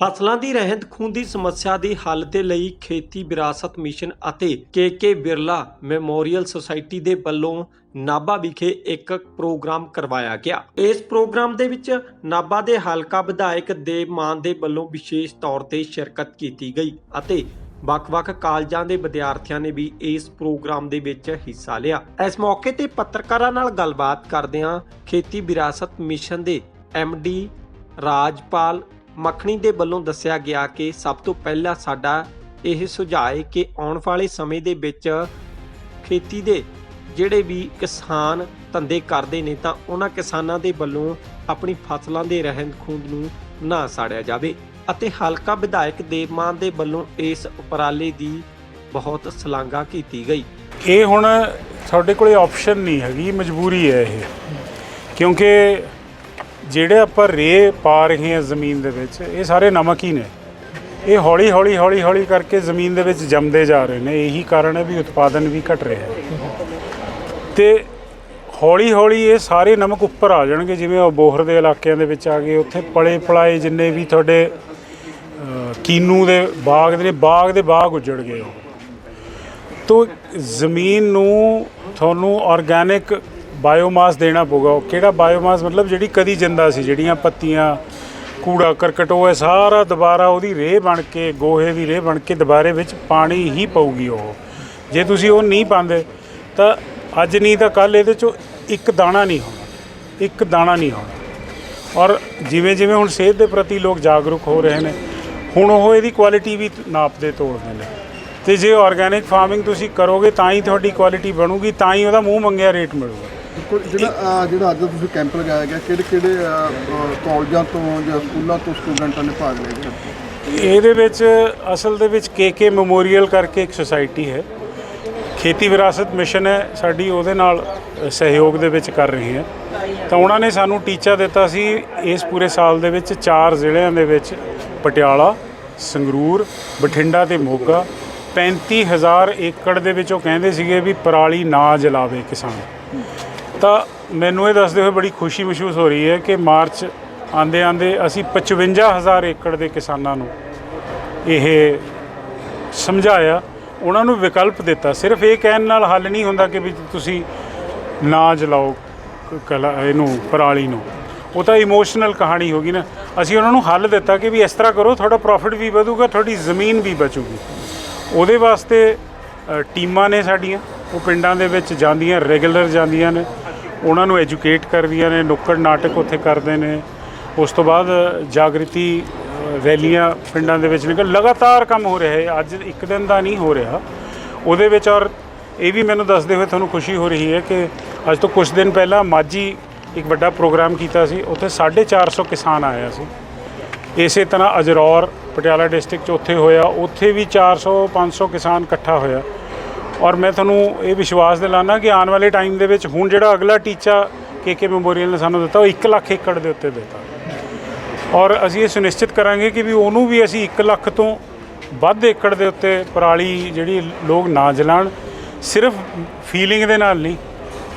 ਫਸਲਾਂ ਦੀ ਰਹਿੰਦ ਖੂੰਹਦ ਦੀ ਸਮੱਸਿਆ ਦੇ ਹੱਲ ਦੇ ਲਈ ਖੇਤੀ ਵਿਰਾਸਤ ਮਿਸ਼ਨ ਅਤੇ ਕੇਕੇ ਬਿਰਲਾ ਮੈਮੋਰੀਅਲ ਸੁਸਾਇਟੀ ਦੇ ਵੱਲੋਂ ਨਾਭਾ ਵਿਖੇ ਇੱਕ ਪ੍ਰੋਗਰਾਮ ਕਰਵਾਇਆ ਗਿਆ। ਇਸ ਪ੍ਰੋਗਰਾਮ ਦੇ ਵਿੱਚ ਨਾਭਾ ਦੇ ਹਲਕਾ ਵਿਧਾਇਕ ਦੇਵ ਮਾਨ ਦੇ ਵੱਲੋਂ ਵਿਸ਼ੇਸ਼ ਤੌਰ ਤੇ ਸ਼ਿਰਕਤ ਕੀਤੀ ਗਈ ਅਤੇ ਵੱਖ-ਵੱਖ ਕਾਲਜਾਂ ਦੇ ਵਿਦਿਆਰਥੀਆਂ ਨੇ ਵੀ ਇਸ ਪ੍ਰੋਗਰਾਮ ਦੇ ਵਿੱਚ ਹਿੱਸਾ ਲਿਆ। ਇਸ ਮੌਕੇ ਤੇ ਪੱਤਰਕਾਰਾਂ ਨਾਲ ਗੱਲਬਾਤ ਕਰਦਿਆਂ ਖੇਤੀ ਵਿਰਾਸਤ ਮਿਸ਼ਨ ਦੇ ਡੀ ਰਾਜਪਾਲ ਮੱਖਣੀ ਦੇ ਵੱਲੋਂ ਦੱਸਿਆ ਗਿਆ ਕਿ ਸਭ ਤੋਂ ਪਹਿਲਾਂ ਸਾਡਾ ਇਹ ਸੁਝਾਅ ਹੈ ਕਿ ਆਉਣ ਵਾਲੇ ਸਮੇਂ ਦੇ ਵਿੱਚ ਖੇਤੀ ਦੇ ਜਿਹੜੇ ਵੀ ਕਿਸਾਨ ਧੰਦੇ ਕਰਦੇ ਨੇ ਤਾਂ ਉਹਨਾਂ ਕਿਸਾਨਾਂ ਦੇ ਵੱਲੋਂ ਆਪਣੀ ਫਸਲਾਂ ਦੇ ਰਹਿੰਦ ਖੂੰਹਦ ਨੂੰ ਨਾ ਸਾੜਿਆ ਜਾਵੇ ਅਤੇ ਹਲਕਾ ਵਿਧਾਇਕ ਦੇਵਮਾਨ ਦੇ ਵੱਲੋਂ ਇਸ ਉਪਰਾਲੇ ਦੀ ਬਹੁਤ ਸ਼ਲਾਘਾ ਕੀਤੀ ਗਈ। ਇਹ ਹੁਣ ਸਾਡੇ ਕੋਲੇ ਆਪਸ਼ਨ ਨਹੀਂ ਹੈਗੀ, ਮਜਬੂਰੀ ਹੈ ਇਹ। ਕਿਉਂਕਿ ਜਿਹੜੇ ਆਪਾਂ ਰੇ ਪਾ ਰਹੇ ਹਾਂ ਜ਼ਮੀਨ ਦੇ ਵਿੱਚ, ਇਹ ਸਾਰੇ ਨਮਕ ਹੀ ਨੇ। ਇਹ ਹੌਲੀ ਹੌਲੀ ਹੌਲੀ ਹੌਲੀ ਕਰਕੇ ਜ਼ਮੀਨ ਦੇ ਵਿੱਚ ਜੰਮਦੇ ਜਾ ਰਹੇ ਨੇ। ਇਹੀ ਕਾਰਨ ਹੈ ਵੀ ਉਤਪਾਦਨ ਵੀ ਘਟ ਰਿਹਾ ਹੈ। ਤੇ ਹੌਲੀ ਹੌਲੀ ਇਹ ਸਾਰੇ ਨਮਕ ਉੱਪਰ ਆ ਜਾਣਗੇ, ਜਿਵੇਂ ਉਹ ਬੋਹਰ ਦੇ ਇਲਾਕਿਆਂ ਦੇ ਵਿੱਚ ਆ ਗਏ, ਉੱਥੇ ਪਲੇ ਪਲਾਏ ਜਿੰਨੇ ਵੀ ਤੁਹਾਡੇ ਕੀਨੂ ਦੇ ਬਾਗ ਦੇ ਨੇ, ਬਾਗ ਦੇ ਬਾਗ ਉੱਜੜ ਗਏ ਉਹ। ਤੋ ਜ਼ਮੀਨ ਨੂੰ ਤੁਹਾਨੂੰ ਆਰਗੈਨਿਕ ਬਾਇਓਮਾਸ ਦੇਣਾ ਪਊਗਾ। ਉਹ ਕਿਹੜਾ ਬਾਇਓਮਾਸ? ਮਤਲਬ ਜਿਹੜੀ ਕਦੀ ਜਿੰਦਾ ਸੀ, ਜਿਹੜੀਆਂ ਪੱਤੀਆਂ, ਕੂੜਾ, ਕਰਕਟ, ਉਹ ਹੈ ਸਾਰਾ ਦੁਬਾਰਾ ਉਹਦੀ ਰੇਹ ਬਣ ਕੇ, ਗੋਹੇ ਦੀ ਰੇਹ ਬਣ ਕੇ ਦੁਬਾਰੇ ਵਿੱਚ ਪਾਣੀ ਹੀ ਪਊਗੀ ਉਹ। ਜੇ ਤੁਸੀਂ ਉਹ ਨਹੀਂ ਪਾਉਂਦੇ, ਤਾਂ ਅੱਜ ਨਹੀਂ ਤਾਂ ਕੱਲ ਇਹਦੇ ਚੋਂ ਇੱਕ ਦਾਣਾ ਨਹੀਂ ਹੋਣਾ। ਇੱਕ ਦਾਣਾ ਨਹੀਂ ਹੋਣਾ। ਔਰ ਜਿਵੇਂ ਜਿਵੇਂ ਹੁਣ ਸਿਹਤ ਦੇ ਪ੍ਰਤੀ ਲੋਕ ਜਾਗਰੂਕ ਹੋ ਰਹੇ ਨੇ, ਹੁਣ ਉਹ ਇਹਦੀ ਕੁਆਲਿਟੀ ਵੀ ਨਾਪਦੇ, ਤੋੜਦੇ ਨੇ। ਤੇ ਜੇ ਆਰਗੈਨਿਕ ਫਾਰਮਿੰਗ ਤੁਸੀਂ ਕਰੋਗੇ, ਤਾਂ ਹੀ ਤੁਹਾਡੀ ਕੁਆਲਿਟੀ ਬਣੂਗੀ, ਤਾਂ ਹੀ ਉਹਦਾ ਮੂੰਹ ਮੰਗਿਆ ਰੇਟ ਮਿਲੂਗਾ। ਬਿਲਕੁਲ ਜਿਹੜਾ ਜਿਹੜਾ ਅੱਜ ਤੁਸੀਂ ਕੈਂਪ ਲਗਾਇਆ ਗਿਆ ਕਿਹੜੇ ਕਿਹੜੇ ਕਾਲਜਾਂ ਤੋਂ ਜਾਂ ਸਕੂਲਾਂ ਤੋਂ ਸਟੂਡੈਂਟਾਂ ਨੇ ਭਾਗ ਲਿਆ ਜੀ ਇਹਦੇ ਵਿੱਚ ਅਸਲ ਦੇ ਵਿੱਚ ਕੇਕੇ ਮੈਮੋਰੀਅਲ ਕਰਕੇ ਇੱਕ ਸੁਸਾਇਟੀ ਹੈ। ਖੇਤੀ ਵਿਰਾਸਤ ਮਿਸ਼ਨ ਹੈ ਸਾਡੀ ਉਹਦੇ ਨਾਲ ਸਹਿਯੋਗ ਦੇ ਵਿੱਚ ਕਰ ਰਹੀ ਹੈ। ਤਾਂ ਉਹਨਾਂ ਨੇ ਸਾਨੂੰ ਟੀਚਾ ਦਿੱਤਾ ਸੀ ਇਸ ਪੂਰੇ ਸਾਲ ਦੇ ਵਿੱਚ ਚਾਰ ਜ਼ਿਲ੍ਹਿਆਂ ਦੇ ਵਿੱਚ ਪਟਿਆਲਾ ਸੰਗਰੂਰ ਬਠਿੰਡਾ ਤੇ ਮੋਗਾ। 35000 ਏਕੜ ਦੇ ਵਿੱਚ ਉਹ ਕਹਿੰਦੇ ਸੀਗੇ ਵੀ ਪਰਾਲੀ ਨਾ ਜਲਾਵੇ ਕਿਸਾਨ। ਤਾਂ ਮੈਨੂੰ ਇਹ ਦੱਸਦੇ ਹੋਏ ਬੜੀ ਖੁਸ਼ੀ ਮਹਿਸੂਸ ਹੋ ਰਹੀ ਹੈ ਕਿ ਮਾਰਚ ਆਂਦੇ ਆਂਦੇ ਅਸੀਂ 55000 ਏਕੜ ਦੇ ਕਿਸਾਨਾਂ ਨੂੰ ਇਹ ਸਮਝਾਇਆ। ਉਹਨਾਂ ਨੂੰ ਵਿਕਲਪ ਦਿੱਤਾ। ਸਿਰਫ ਇਹ ਕਹਿਣ ਨਾਲ ਹੱਲ ਨਹੀਂ ਹੁੰਦਾ ਕਿ ਵੀ ਤੁਸੀਂ ਨਾ ਜਲਾਓ ਕਲਾ, ਇਹਨੂੰ, ਪਰਾਲੀ ਨੂੰ। ਉਹ ਤਾਂ ਇਮੋਸ਼ਨਲ ਕਹਾਣੀ ਹੋ ਗਈ ਨਾ। ਅਸੀਂ ਉਹਨਾਂ ਨੂੰ ਹੱਲ ਦਿੱਤਾ ਕਿ ਵੀ ਇਸ ਤਰ੍ਹਾਂ ਕਰੋ, ਤੁਹਾਡਾ ਪ੍ਰੋਫਿਟ ਵੀ ਵਧੂਗਾ, ਤੁਹਾਡੀ ਜ਼ਮੀਨ ਵੀ ਬਚੂਗੀ। ਉਹਦੇ ਵਾਸਤੇ ਟੀਮਾਂ ਨੇ ਸਾਡੀਆਂ, ਉਹ ਪਿੰਡਾਂ ਦੇ ਵਿੱਚ ਜਾਂਦੀਆਂ ਰੈਗੂਲਰ ਜਾਂਦੀਆਂ ਨੇ। ਉਹਨਾਂ ਨੂੰ ਐਜੂਕੇਟ ਕਰਦੀਆਂ ਨੇ, ਨੁੱਕੜ ਨਾਟਕ ਉੱਥੇ ਕਰਦੇ ਨੇ। ਉਸ ਤੋਂ ਬਾਅਦ ਜਾਗ੍ਰਿਤੀ ਰੈਲੀਆਂ ਪਿੰਡਾਂ ਦੇ ਵਿੱਚ ਨਿਕਲ ਲਗਾਤਾਰ ਕੰਮ ਹੋ ਰਿਹਾ ਹੈ। ਅੱਜ ਇੱਕ ਦਿਨ ਦਾ ਨਹੀਂ ਹੋ ਰਿਹਾ। ਉਹਦੇ ਵਿੱਚ ਔਰ ਇਹ ਵੀ ਮੈਨੂੰ ਦੱਸਦੇ ਹੋਏ ਤੁਹਾਨੂੰ ਖੁਸ਼ੀ ਹੋ ਰਹੀ ਹੈ ਕਿ ਅੱਜ ਤੋਂ ਕੁਝ ਦਿਨ ਪਹਿਲਾਂ ਮਾਝੀ ਇੱਕ ਵੱਡਾ ਪ੍ਰੋਗਰਾਮ ਕੀਤਾ ਸੀ। ਉੱਥੇ 450 ਕਿਸਾਨ ਆਇਆ ਸੀ। ਇਸੇ ਤਰ੍ਹਾਂ ਅਜਰੌਰ, ਪਟਿਆਲਾ ਡਿਸਟ੍ਰਿਕਟ ਚ ਉੱਥੇ ਹੋਇਆ। ਉੱਥੇ ਵੀ 400 500 ਕਿਸਾਨ ਇਕੱਠਾ ਹੋਇਆ। ਔਰ ਮੈਂ ਤੁਹਾਨੂੰ ਇਹ ਵਿਸ਼ਵਾਸ ਦਿਲਾਨਾ ਕਿ ਆਉਣ ਵਾਲੇ ਟਾਈਮ ਦੇ ਵਿੱਚ ਹੁਣ ਜਿਹੜਾ ਅਗਲਾ ਟੀਚਾ ਕੇਕੇ ਮੈਮੋਰੀਅਲ ਨੇ ਸਾਨੂੰ ਦਿੱਤਾ, ਉਹ 1 ਲੱਖ ਏਕੜ ਦੇ ਉੱਤੇ ਦਿੱਤਾ। ਔਰ ਅਸੀਂ ਇਹ ਸੁਨਿਸ਼ਚਿਤ ਕਰਾਂਗੇ ਕਿ ਵੀ ਉਹਨੂੰ ਵੀ ਅਸੀਂ 1 ਲੱਖ ਤੋਂ ਵੱਧ ਏਕੜ ਦੇ ਉੱਤੇ ਪਰਾਲੀ ਜਿਹੜੀ ਲੋਕ ਨਾ ਜਲਾਣ ਸਿਰਫ ਫੀਲਿੰਗ ਦੇ ਨਾਲ ਨਹੀਂ,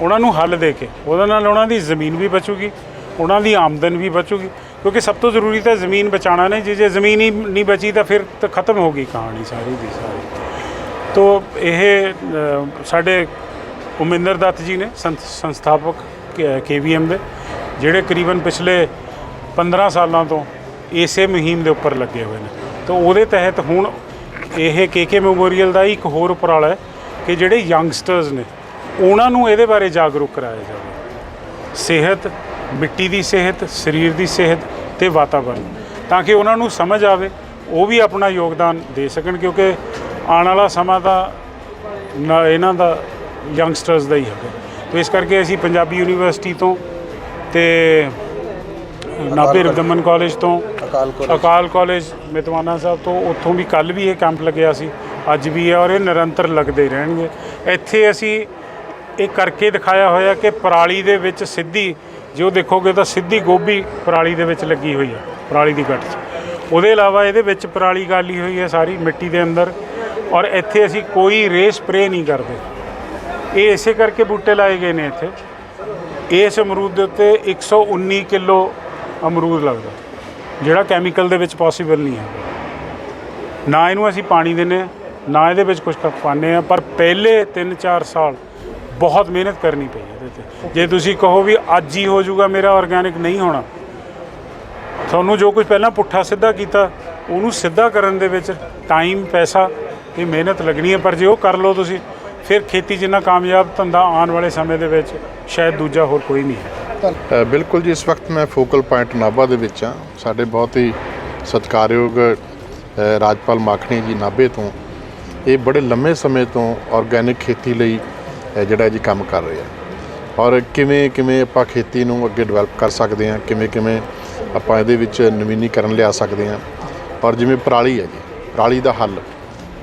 ਉਹਨਾਂ ਨੂੰ ਹੱਲ ਦੇ ਕੇ, ਉਹਦੇ ਨਾਲ ਉਹਨਾਂ ਦੀ ਜ਼ਮੀਨ ਵੀ ਬਚੂਗੀ, ਉਹਨਾਂ ਦੀ ਆਮਦਨ ਵੀ ਬਚੂਗੀ, ਕਿਉਂਕਿ ਸਭ ਤੋਂ ਜ਼ਰੂਰੀ ਤਾਂ ਜ਼ਮੀਨ ਬਚਾਉਣਾ ਨੇ, ਜੇ ਜੇ ਜ਼ਮੀਨ ਹੀ ਨਹੀਂ ਬਚੀ ਤਾਂ ਫਿਰ ਤਾਂ ਖਤਮ ਹੋ ਗਈ ਕਹਾਣੀ ਸਾਰੀ ਦੀ ਸਾਰੀ। ਤੋ ਇਹ ਅ, ਸਾਡੇ ਉਮਿੰਦਰ ਦੱਤ ਜੀ ਨੇ ਸੰਸ- ਸੰਸਥਾਪਕ ਕੇਵੀਐਮ ਦੇ ਜਿਹੜੇ ਕਰੀਬਨ ਪਿਛਲੇ 15 ਸਾਲਾਂ ਤੋਂ ਇਸੇ ਮੁਹਿੰਮ ਦੇ ਉੱਪਰ ਲੱਗੇ ਹੋਏ ਨੇ। ਤਾਂ ਉਹਦੇ ਤਹਿਤ ਹੁਣ ਇਹ ਕੇਕੇ ਮੈਮੋਰੀਅਲ ਦਾ ਹੀ ਇੱਕ ਹੋਰ ਉਪਰਾਲਾ ਹੈ ਕਿ ਜਿਹੜੇ ਯੰਗਸਟਰਸ ਨੇ ਉਹਨਾਂ ਨੂੰ ਇਹਦੇ ਬਾਰੇ ਜਾਗਰੂਕ ਕਰਾਇਆ ਜਾਵੇ। ਸਿਹਤ ਮਿੱਟੀ ਦੀ ਸਿਹਤ ਸਰੀਰ ਦੀ ਸਿਹਤ ਤੇ ਵਾਤਾਵਰਣ ਤਾਂ ਕਿ ਉਹਨਾਂ ਨੂੰ ਸਮਝ ਆਵੇ ਉਹ ਵੀ ਆਪਣਾ ਯੋਗਦਾਨ ਦੇ ਸਕਣ ਕਿਉਂਕਿ ਆਉਣ ਵਾਲਾ ਸਮਾਂ ਤਾਂ ਇਹਨਾਂ ਦਾ ਯੰਗਸਟਰਸ ਦਾ ਹੀ ਹੈਗਾ। ਤੇ ਇਸ ਕਰਕੇ ਅਸੀਂ ਪੰਜਾਬੀ ਯੂਨੀਵਰਸਿਟੀ ਤੋਂ ਤੇ ਨਾਭੇ ਰਵਿੰਦਮਨ ਕਾਲਜ ਤੋਂ ਅਕਾਲ ਅਕਾਲ ਕਾਲਜ ਮਿਤਵਾਨਾ ਸਾਹਿਬ ਤੋਂ ਉੱਥੋਂ ਵੀ ਕੱਲ ਵੀ ਇਹ ਕੈਂਪ ਲੱਗਿਆ ਸੀ ਅੱਜ ਵੀ ਹੈ ਔਰ ਇਹ ਨਿਰੰਤਰ ਲੱਗਦੇ ਰਹਿਣਗੇ। ਇੱਥੇ ਅਸੀਂ ਇਹ ਕਰਕੇ ਦਿਖਾਇਆ ਹੋਇਆ ਕਿ ਪਰਾਲੀ ਦੇ ਵਿੱਚ ਸਿੱਧੀ ਜੋ ਦੇਖੋਗੇ ਤਾਂ ਸਿੱਧੀ ਗੋਭੀ ਪਰਾਲੀ ਦੇ ਵਿੱਚ ਲੱਗੀ ਹੋਈ ਹੈ ਪਰਾਲੀ ਦੀ ਗੱਠ 'ਚ। ਉਹਦੇ ਇਲਾਵਾ ਇਹਦੇ ਵਿੱਚ ਪਰਾਲੀ ਗਾਲੀ ਹੋਈ ਹੈ ਸਾਰੀ ਮਿੱਟੀ ਦੇ ਅੰਦਰ। ਔਰ ਇੱਥੇ ਅਸੀਂ ਕੋਈ ਰੇ ਸਪਰੇ ਨਹੀਂ ਕਰਦੇ। ਇਹ ਇਸੇ ਕਰਕੇ ਬੂਟੇ ਲਾਏ ਗਏ ਨੇ ਇੱਥੇ। ਇਸ ਅਮਰੂਦ ਦੇ ਉੱਤੇ 119 ਕਿਲੋ ਅਮਰੂਦ ਲੱਗਦਾ। ਜਿਹੜਾ ਕੈਮੀਕਲ ਦੇ ਵਿੱਚ ਪੋਸੀਬਲ ਨਹੀਂ ਹੈ। ਨਾ ਇਹਨੂੰ ਅਸੀਂ ਪਾਣੀ ਦਿੰਦੇ ਹਾਂ, ਨਾ ਇਹਦੇ ਵਿੱਚ ਕੁਝ ਪਾਉਂਦੇ ਆ ਪਰ ਪਹਿਲੇ 3-4 ਸਾਲ ਬਹੁਤ ਮਿਹਨਤ ਕਰਨੀ ਪਈ ਇਹਦੇ ਤੇ। ਜੇ ਤੁਸੀਂ ਕਹੋ ਵੀ ਅੱਜ ਹੀ ਹੋ ਜਾਊਗਾ ਮੇਰਾ ਆਰਗੈਨਿਕ ਨਹੀਂ ਹੋਣਾ। ਤੁਹਾਨੂੰ ਜੋ ਕੁਝ ਪਹਿਲਾਂ ਪੁੱਠਾ ਸਿੱਧਾ ਕੀਤਾ, ਉਹਨੂੰ ਸਿੱਧਾ ਕਰਨ ਦੇ ਵਿੱਚ ਟਾਈਮ ਪੈਸਾ ਤੇ ਮਿਹਨਤ ਲੱਗਣੀ ਹੈ, ਪਰ ਜੇ ਉਹ ਕਰ ਲਓ ਤੁਸੀਂ, ਫਿਰ ਖੇਤੀ ਜਿੰਨਾ ਕਾਮਯਾਬ ਧੰਦਾ ਆਉਣ ਵਾਲੇ ਸਮੇਂ ਦੇ ਵਿੱਚ ਸ਼ਾਇਦ ਦੂਜਾ ਹੋਰ ਕੋਈ ਨਹੀਂ ਹੈ। ਬਿਲਕੁਲ ਜੀ, ਇਸ ਵਕਤ ਮੈਂ ਫੋਕਲ ਪੁਆਇੰਟ ਨਾਭਾ ਦੇ ਵਿੱਚ ਹਾਂ। ਸਾਡੇ ਬਹੁਤ ਹੀ ਸਤਿਕਾਰਯੋਗ ਰਾਜਪਾਲ ਮਾਖਣੀ ਜੀ ਨਾਭੇ ਤੋਂ। ਇਹ ਬੜੇ ਲੰਮੇ ਸਮੇਂ ਤੋਂ ਆਰਗੈਨਿਕ ਖੇਤੀ ਲਈ ਜਿਹੜਾ ਜੀ ਕੰਮ ਕਰ ਰਹੇ ਆ। ਔਰ ਕਿਵੇਂ ਕਿਵੇਂ ਆਪਾਂ ਖੇਤੀ ਨੂੰ ਅੱਗੇ ਡਿਵੈਲਪ ਕਰ ਸਕਦੇ ਹਾਂ, ਕਿਵੇਂ ਕਿਵੇਂ ਆਪਾਂ ਇਹਦੇ ਵਿੱਚ ਨਵੀਨੀਕਰਨ ਲਿਆ ਸਕਦੇ ਹਾਂ। ਔਰ ਜਿਵੇਂ ਪਰਾਲੀ ਹੈ ਜੀ, ਪਰਾਲੀ ਦਾ ਹੱਲ।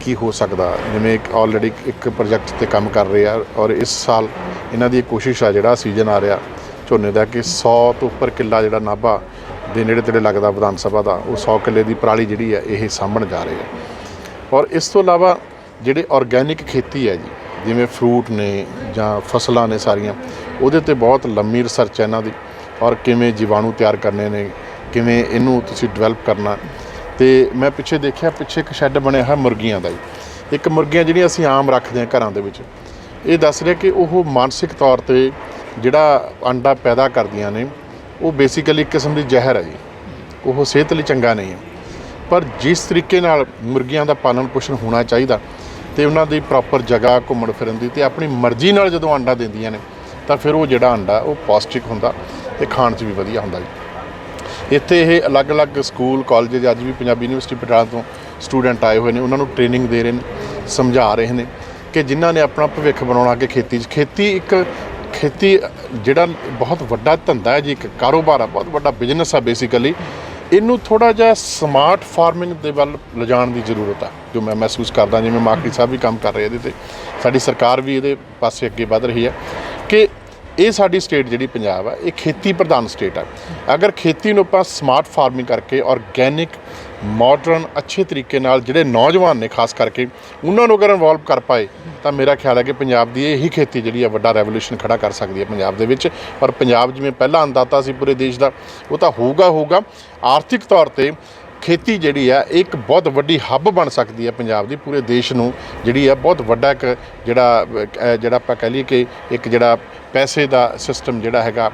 ਕੀ ਹੋ ਸਕਦਾ? ਜਿਵੇਂ ਇੱਕ ਆਲਰੇਡੀ ਇੱਕ ਪ੍ਰੋਜੈਕਟ ਤੇ ਕੰਮ ਕਰ ਰਹੇ ਆ ਔਰ ਇਸ ਸਾਲ ਇਹਨਾਂ ਦੀ ਕੋਸ਼ਿਸ਼ ਆ ਜਿਹੜਾ ਸੀਜ਼ਨ ਆ ਰਿਹਾ, ਝੋਨੇ ਦਾ ਕਿ 100 ਤੋਂ ਉੱਪਰ ਕਿੱਲਾ ਜਿਹੜਾ ਨਾਭਾ ਦੇ ਨੇੜੇ ਤੇੜੇ ਲੱਗਦਾ ਵਿਧਾਨ ਸਭਾ ਦਾ, ਉਹ 100 ਕਿੱਲੇ ਦੀ ਪਰਾਲੀ ਜਿਹੜੀ ਹੈ ਇਹ ਸਾਂਭਣ ਜਾ ਰਹੇ ਆ। ਔਰ ਇਸ ਤੋਂ ਇਲਾਵਾ ਜਿਹੜੇ ਆਰਗੈਨਿਕ ਖੇਤੀ ਹੈ ਜੀ, ਜਿਵੇਂ ਫਰੂਟ ਨੇ ਜਾਂ ਫਸਲਾਂ ਨੇ ਸਾਰੀਆਂ, ਉਹਦੇ ਤੇ ਬਹੁਤ ਲੰਮੀ ਰਿਸਰਚ ਹੈ ਇਹਨਾਂ ਦੀ ਔਰ ਕਿਵੇਂ ਜੀਵਾਣੂ ਤਿਆਰ ਕਰਨੇ ਨੇ, ਕਿਵੇਂ ਇਹਨੂੰ ਤੁਸੀਂ ਡਿਵੈਲਪ ਕਰਨਾ ਤੇ ਮੈਂ ਪਿੱਛੇ ਦੇਖਿਆ, ਪਿੱਛੇ ਇੱਕ ਸ਼ੈੱਡ ਬਣਿਆ ਹੈ ਮੁਰਗੀਆਂ ਦਾ ਜੀ। ਇੱਕ ਮੁਰਗੀਆਂ ਜਿਹੜੀਆਂ ਅਸੀਂ ਆਮ ਰੱਖਦੇ ਹਾਂ ਘਰਾਂ ਦੇ ਵਿੱਚ। ਇਹ ਦੱਸ ਰਿਹਾ ਕਿ ਉਹ ਮਾਨਸਿਕ ਤੌਰ ਤੇ ਜਿਹੜਾ ਅੰਡਾ ਪੈਦਾ ਕਰਦੀਆਂ ਨੇ, ਉਹ ਬੇਸਿਕਲੀ ਇੱਕ ਕਿਸਮ ਦੀ ਜ਼ਹਿਰ ਹੈ ਜੀ। ਉਹ ਸਿਹਤ ਲਈ ਚੰਗਾ ਨਹੀਂ ਹੈ। ਪਰ ਜਿਸ ਤਰੀਕੇ ਨਾਲ ਮੁਰਗੀਆਂ ਦਾ ਪਾਲਣ ਪੋਸ਼ਣ ਹੋਣਾ ਚਾਹੀਦਾ ਤੇ ਉਹਨਾਂ ਦੀ ਪ੍ਰੋਪਰ ਜਗ੍ਹਾ ਘੁੰਮਣ ਫਿਰਨ ਦੀ ਤੇ ਆਪਣੀ ਮਰਜ਼ੀ ਨਾਲ ਜਦੋਂ ਅੰਡਾ ਦਿੰਦੀਆਂ ਨੇ, ਤਾਂ ਫਿਰ ਉਹ ਜਿਹੜਾ ਅੰਡਾ ਉਹ ਪੌਸ਼ਟਿਕ ਹੁੰਦਾ ਤੇ ਖਾਣ 'ਚ ਵੀ ਵਧੀਆ ਹੁੰਦਾ ਜੀ। ਇੱਥੇ ਇਹ ਅਲੱਗ-ਅਲੱਗ ਸਕੂਲ, ਕਾਲਜ ਅੱਜ ਵੀ ਪੰਜਾਬੀ ਯੂਨੀਵਰਸਿਟੀ ਪਟਿਆਲਾ ਤੋਂ ਸਟੂਡੈਂਟ ਆਏ ਹੋਏ ਨੇ, ਉਹਨਾਂ ਨੂੰ ਟ੍ਰੇਨਿੰਗ ਦੇ ਰਹੇ ਨੇ, ਸਮਝਾ ਰਹੇ ਨੇ ਕਿ ਜਿਨ੍ਹਾਂ ਨੇ ਆਪਣਾ ਭਵਿੱਖ ਬਣਾਉਣਾ ਕਿ ਖੇਤੀ 'ਚ। ਖੇਤੀ ਇੱਕ, ਖੇਤੀ ਜਿਹੜਾ ਬਹੁਤ ਵੱਡਾ ਧੰਦਾ ਹੈ ਜੀ, ਇੱਕ ਕਾਰੋਬਾਰ ਆ, ਬਹੁਤ ਵੱਡਾ ਬਿਜ਼ਨਸ ਆ ਬੇਸਿਕਲੀ ਇਹਨੂੰ ਥੋੜਾ ਜਿਹਾ ਸਮਾਰਟ ਫਾਰਮਿੰਗ ਦੇ ਵੱਲ ਲਿਜਾਣ ਦੀ ਜ਼ਰੂਰਤ ਆ, ਜੋ ਮੈਂ ਮਹਿਸੂਸ ਕਰਦਾ, ਜਿਵੇਂ ਮਾਕੜੀ ਸਾਹਿਬ ਵੀ ਕੰਮ ਕਰ ਰਹੇ ਇਹਦੇ ਤੇ। ਸਾਡੀ ਸਰਕਾਰ ਵੀ ਇਹਦੇ ਪਾਸੇ ਅੱਗੇ ਵਧ ਰਹੀ ਹੈ ਕਿ ਇਹ ਸਾਡੀ ਸਟੇਟ ਜਿਹੜੀ ਪੰਜਾਬ ਆ, ਇਹ ਖੇਤੀ ਪ੍ਰਧਾਨ ਸਟੇਟ ਆ। ਅਗਰ ਖੇਤੀ ਨੂੰ ਆਪਾਂ ਸਮਾਰਟ ਫਾਰਮਿੰਗ ਕਰਕੇ ਆਰਗੈਨਿਕ ਮਾਡਰਨ, ਅੱਛੇ ਤਰੀਕੇ ਨਾਲ ਜਿਹੜੇ ਨੌਜਵਾਨ ਨੇ, ਖਾਸ ਕਰਕੇ ਉਹਨਾਂ ਨੂੰ ਅਗਰ ਇਨਵੋਲਵ ਕਰ ਪਾਏ, ਤਾਂ ਮੇਰਾ ਖਿਆਲ ਹੈ ਕਿ ਪੰਜਾਬ ਦੀ ਇਹੀ ਖੇਤੀ ਜਿਹੜੀ ਆ, ਵੱਡਾ ਰੈਵੋਲੂਸ਼ਨ ਖੜਾ ਕਰ ਸਕਦੀ ਹੈ ਪੰਜਾਬ ਦੇ ਵਿੱਚ। ਪਰ ਪੰਜਾਬ ਜਿਵੇਂ ਪਹਿਲਾ ਅੰਦਾਤਾ ਸੀ ਪੂਰੇ ਦੇਸ਼ ਦਾ, ਉਹ ਤਾਂ ਹੋਊਗਾ ਹੋਊਗਾ। ਆਰਥਿਕ ਤੌਰ ਤੇ ਖੇਤੀ ਜਿਹੜੀ ਆ ਇਹ ਇੱਕ ਬਹੁਤ ਵੱਡੀ ਹੱਬ ਬਣ ਸਕਦੀ ਹੈ ਪੰਜਾਬ ਦੀ ਪੂਰੇ ਦੇਸ਼ ਨੂੰ ਜਿਹੜੀ ਆ ਬਹੁਤ ਵੱਡਾ ਇੱਕ ਜਿਹੜਾ ਅਹ, ਜਿਹੜਾ ਆਪਾਂ ਕਹਿ ਲਈਏ ਕਿ ਇੱਕ ਜਿਹੜਾ ਪੈਸੇ ਦਾ ਸਿਸਟਮ ਜਿਹੜਾ ਹੈਗਾ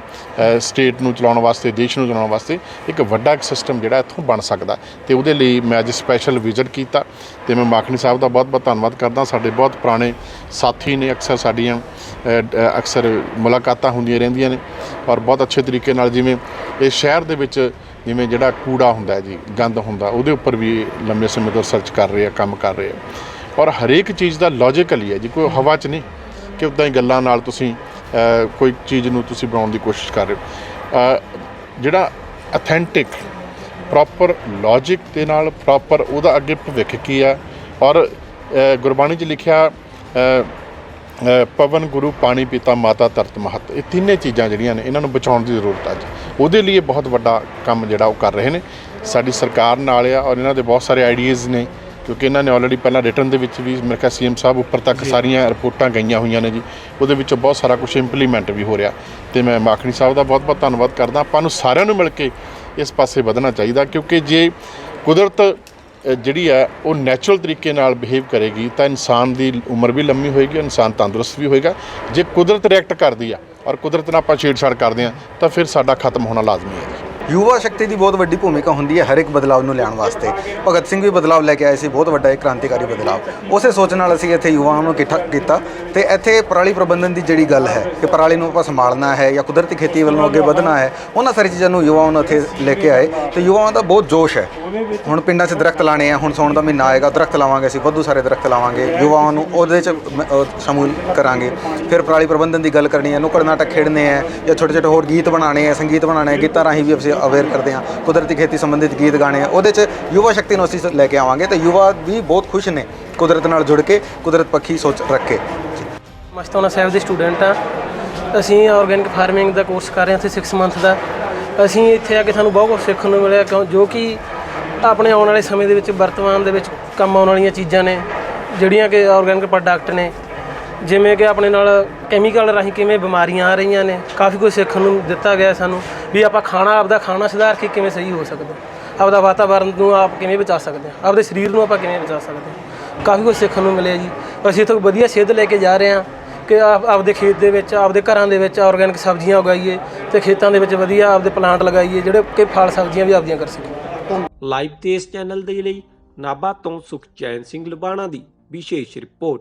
ਸਟੇਟ ਨੂੰ ਚਲਾਉਣ ਵਾਸਤੇ ਦੇਸ਼ ਨੂੰ ਚਲਾਉਣ ਵਾਸਤੇ ਇੱਕ ਵੱਡਾ ਇੱਕ ਸਿਸਟਮ ਜਿਹੜਾ ਇੱਥੋਂ ਬਣ ਸਕਦਾ। ਤੇ ਉਹਦੇ ਲਈ ਮੈਂ ਅੱਜ ਸਪੈਸ਼ਲ ਵਿਜ਼ਿਟ ਕੀਤਾ ਤੇ ਮੈਂ ਮਾਖਣੀ ਸਾਹਿਬ ਦਾ ਬਹੁਤ ਬਹੁਤ ਧੰਨਵਾਦ ਕਰਦਾ। ਸਾਡੇ ਬਹੁਤ ਪੁਰਾਣੇ ਸਾਥੀ ਨੇ ਅਕਸਰ ਸਾਡੀਆਂ ਅਹ, ਅਹ, ਅਕਸਰ ਮੁਲਾਕਾਤਾਂ ਹੁੰਦੀਆਂ ਰਹਿੰਦੀਆਂ ਨੇ ਔਰ ਬਹੁਤ ਅੱਛੇ ਤਰੀਕੇ ਨਾਲ ਜਿਵੇਂ ਇਹ ਸ਼ਹਿਰ ਦੇ ਵਿੱਚ ਜਿਵੇਂ ਜਿਹੜਾ ਕੂੜਾ ਹੁੰਦਾ ਜੀ, ਗੰਦ ਹੁੰਦਾ, ਉਹਦੇ ਉੱਪਰ ਵੀ ਇਹ ਲੰਮੇ ਸਮੇਂ ਤੋਂ ਸਰਚ ਕਰ ਰਹੇ ਆ, ਕੰਮ ਕਰ ਰਹੇ ਆ। ਔਰ ਹਰੇਕ ਚੀਜ਼ ਦਾ ਲੌਜੀਕਲ ਹੈ ਜੀ, ਕੋਈ ਹਵਾ 'ਚ ਨਹੀਂ ਕਿ ਉਦਾਂ ਹੀ ਗੱਲਾਂ ਨਾਲ ਤੁਸੀਂ ਕੋਈ ਚੀਜ਼ ਨੂੰ ਤੁਸੀਂ ਬਣਾਉਣ ਦੀ ਕੋਸ਼ਿਸ਼ ਕਰ ਰਹੇ ਹੋ। ਜਿਹੜਾ ਅਥੈਂਟਿਕ ਪ੍ਰੋਪਰ ਲੌਜੀਕ ਦੇ ਨਾਲ ਪ੍ਰੋਪਰ ਉਹਦਾ ਅੱਗੇ ਭਵਿੱਖ ਕੀ ਆ ਔਰ ਗੁਰਬਾਣੀ 'ਚ ਲਿਖਿਆ ਪਵਨ ਗੁਰੂ ਪਾਣੀ ਪੀਤਾ ਮਾਤਾ ਤਰਤ ਮਹਤ। ਇਹ ਤਿੰਨੇ ਚੀਜ਼ਾਂ ਜਿਹੜੀਆਂ ਨੇ ਇਹਨਾਂ ਨੂੰ ਬਚਾਉਣ ਦੀ ਜ਼ਰੂਰਤ ਅੱਜ। ਉਹਦੇ ਲਈ ਬਹੁਤ ਵੱਡਾ ਕੰਮ ਜਿਹੜਾ ਉਹ ਕਰ ਰਹੇ ਨੇ। ਸਾਡੀ ਸਰਕਾਰ ਨਾਲ ਆ ਔਰ ਇਹਨਾਂ ਦੇ ਬਹੁਤ ਸਾਰੇ ਆਈਡੀਆਜ਼ ਨੇ ਕਿਉਂਕਿ ਇਹਨਾਂ ਨੇ ਆਲਰੇਡੀ ਪਹਿਲਾਂ ਰਿਟਰਨ ਦੇ ਵਿੱਚ ਵੀ ਮੇਰੇ ਖਿਆਲ ਸੀਐਮ ਸਾਹਿਬ ਉੱਪਰ ਤੱਕ ਸਾਰੀਆਂ ਰਿਪੋਰਟਾਂ ਗਈਆਂ ਹੋਈਆਂ ਨੇ ਜੀ। ਉਹਦੇ ਵਿੱਚ ਬਹੁਤ ਸਾਰਾ ਕੁਝ ਇੰਪਲੀਮੈਂਟ ਵੀ ਹੋ ਰਿਹਾ। ਤੇ ਮੈਂ ਮਾਖਣੀ ਸਾਹਿਬ ਦਾ ਬਹੁਤ ਬਹੁਤ ਧੰਨਵਾਦ ਕਰਦਾ। ਆਪਾਂ ਨੂੰ ਸਾਰਿਆਂ ਨੂੰ ਮਿਲ ਕੇ ਇਸ ਪਾਸੇ ਵਧਣਾ ਚਾਹੀਦਾ ਕਿਉਂਕਿ ਜੇ ਕੁਦਰਤ ਜਿਹੜੀ ਆ, ਉਹ ਨੈਚੁਰਲ ਤਰੀਕੇ ਨਾਲ ਬਿਹੇਵ ਕਰੇਗੀ, ਤਾਂ ਇਨਸਾਨ ਦੀ ਉਮਰ ਵੀ ਲੰਮੀ ਹੋਏਗੀ, ਇਨਸਾਨ ਤੰਦਰੁਸਤ ਵੀ ਹੋਏਗਾ। ਜੇ ਕੁਦਰਤ ਰਿਐਕਟ ਕਰਦੀ ਆ, ਔਰ ਕੁਦਰਤ ਨਾਲ ਆਪਾਂ ਛੇੜਛਾੜ ਕਰਦੇ ਆ, ਤਾਂ ਫਿਰ ਸਾਡਾ ਖਤਮ ਹੋਣਾ ਲਾਜ਼ਮੀ ਹੈ ਜੀ। ਯੁਵਾ ਸ਼ਕਤੀ ਦੀ ਬਹੁਤ ਵੱਡੀ ਭੂਮਿਕਾ ਹੁੰਦੀ ਹੈ ਹਰ ਇੱਕ ਬਦਲਾਵ ਨੂੰ ਲਿਆਉਣ ਵਾਸਤੇ। ਭਗਤ ਸਿੰਘ ਵੀ ਬਦਲਾਵ ਲੈ ਕੇ ਆਏ ਸੀ, ਬਹੁਤ ਵੱਡਾ ਇੱਕ ਕ੍ਰਾਂਤੀਕਾਰੀ ਬਦਲਾਵ। ਉਸੇ ਸੋਚ ਨਾਲ ਅਸੀਂ ਇੱਥੇ ਯੁਵਾਵਾਂ ਨੂੰ ਇਕੱਠਾ ਕੀਤਾ ਤੇ ਇੱਥੇ ਪਰਾਲੀ ਪ੍ਰਬੰਧਨ ਦੀ ਜਿਹੜੀ ਗੱਲ ਹੈ ਕਿ ਪਰਾਲੀ ਨੂੰ ਆਪਾਂ ਸੰਭਾਲਣਾ ਹੈ ਜਾਂ ਕੁਦਰਤੀ ਖੇਤੀ ਵੱਲ ਨੂੰ ਅੱਗੇ ਵਧਣਾ ਹੈ, ਉਹਨਾਂ ਸਾਰੀ ਚੀਜ਼ਾਂ ਨੂੰ ਯੁਵਾਵਾਂ ਨੂੰ ਇੱਥੇ ਲੈ ਕੇ ਆਏ ਤੇ ਯੁਵਾਵਾਂ ਦਾ ਬਹੁਤ ਜੋਸ਼ ਹੈ। ਹੁਣ ਪਿੰਡਾਂ 'ਚ ਦਰਖਤ ਲਾਣੇ ਆ, ਹੁਣ ਸੌਣ ਦਾ ਮਹੀਨਾ ਆਏਗਾ, ਦਰਖਤ ਲਾਵਾਂਗੇ ਅਸੀਂ, ਵਾਧੂ ਸਾਰੇ ਦਰਖਤ ਲਾਵਾਂਗੇ, ਯੁਵਾਵਾਂ ਨੂੰ ਉਹਦੇ 'ਚ ਮ- ਕਰਾਂਗੇ। ਫਿਰ ਪਰਾਲੀ ਪ੍ਰਬੰਧਨ ਦੀ ਗੱਲ ਕਰਨੀ ਹੈ, ਨੁੱਕੜ ਨਾਟਕ ਖੇਡਣੇ ਹੈ ਜਾਂ ਛੋਟੇ ਛੋਟੇ ਹੋਰ ਗੀਤ ਬਣਾਉਣੇ ਹੈ, ਸੰਗੀਤ ਬਣਾਉਣੇ ਹੈ, ਗੀਤਾਂ ਰਾਹੀਂ ਵੀ ਅਸੀਂ ਅਵੇਅਰ ਕਰਦੇ ਹਾਂ, ਕੁਦਰਤੀ ਖੇਤੀ ਸੰਬੰਧਿਤ ਗੀਤ, ਗਾਣੇ ਆ ਉਹਦੇ 'ਚ ਯੁਵਾ ਸ਼ਕਤੀ ਨੂੰ ਅਸੀਂ ਲੈ ਕੇ ਆਵਾਂਗੇ ਤੇ ਯੁਵਾ ਵੀ ਬਹੁਤ ਖੁਸ਼ ਨੇ ਕੁਦਰਤ ਨਾਲ ਜੁੜ ਕੇ, ਕੁਦਰਤ ਪੱਖੀ ਸੋਚ ਰੱਖ। ਕੇ ਮਸਤਾਨਾ ਸਾਹਿਬ ਦੇ ਸਟੂਡੈਂਟ ਆ ਅਸੀਂ ਆਰਗੈਨਿਕ ਫਾਰਮਿੰਗ ਦਾ ਕੋਰਸ ਕਰ ਰਹੇ ਹਾਂ ਇੱਥੇ 6 ਮੰਥ ਦਾ। ਅਸੀਂ ਇੱਥੇ ਆ ਕੇ ਸਾਨੂੰ ਬਹੁਤ ਕੁਝ ਸਿੱਖਣ ਨੂੰ ਮਿਲਿਆ, ਕਿਉਂ ਜੋ ਕਿ ਆਪਣੇ ਆਉਣ ਵਾਲੇ ਸਮੇਂ ਦੇ ਵਿੱਚ, ਵਰਤਮਾਨ ਦੇ ਵਿੱਚ ਕੰਮ ਆਉਣ ਵਾਲੀਆਂ ਚੀਜ਼ਾਂ ਨੇ, ਜਿਹੜੀਆਂ ਕਿ ਆਰਗੈਨਿਕ ਪ੍ਰੋਡਕਟ ਨੇ। ਜਿਵੇਂ ਕਿ ਆਪਣੇ ਨਾਲ ਕੈਮੀਕਲ ਰਾਹੀਂ ਕਿਵੇਂ ਬਿਮਾਰੀਆਂ ਆ ਰਹੀਆਂ ਨੇ, ਕਾਫੀ ਕੁਝ ਸਿੱਖਣ ਨੂੰ ਦਿੱਤਾ ਗਿਆ ਸਾਨੂੰ ਵੀ ਆਪਾਂ ਖਾਣਾ, ਆਪਦਾ ਖਾਣਾ ਸੁਧਾਰ ਕੇ ਕਿਵੇਂ ਸਹੀ ਹੋ ਸਕਦਾ ਆਪਦਾ ਵਾਤਾਵਰਨ ਨੂੰ ਆਪ ਕਿਵੇਂ ਬਚਾ ਸਕਦੇ ਹਾਂ, ਆਪਦੇ ਸਰੀਰ ਨੂੰ ਆਪਾਂ ਕਿਵੇਂ ਬਚਾ ਸਕਦੇ ਹਾਂ। ਕਾਫੀ ਕੁਝ ਸਿੱਖਣ ਨੂੰ ਮਿਲਿਆ ਜੀ। ਅਸੀਂ ਇੱਥੋਂ ਵਧੀਆ ਸੇਧ ਲੈ ਕੇ ਜਾ ਰਹੇ ਹਾਂ ਕਿ ਆਪ, ਆਪਦੇ ਖੇਤ ਦੇ ਵਿੱਚ, ਆਪਦੇ ਘਰਾਂ ਦੇ ਵਿੱਚ ਆਰਗੈਨਿਕ ਸਬਜ਼ੀਆਂ ਉਗਾਈਏ ਤੇ ਖੇਤਾਂ ਦੇ ਵਿੱਚ ਵਧੀਆ ਆਪਦੇ ਪਲਾਂਟ ਲਗਾਈਏ ਜਿਹੜੇ ਕਿ ਫਲ ਸਬਜ਼ੀਆਂ ਵੀ ਆਪਦੀਆਂ ਕਰ ਸਕੀਏ। ਲਾਈਵ ਤੇ ਇਸ ਚੈਨਲ ਦੇ ਲਈ ਨਾਭਾ ਤੋਂ ਸੁਖਚੈਨ ਸਿੰਘ ਲੁਬਾਣਾ ਦੀ ਵਿਸ਼ੇਸ਼ ਰਿਪੋਰਟ।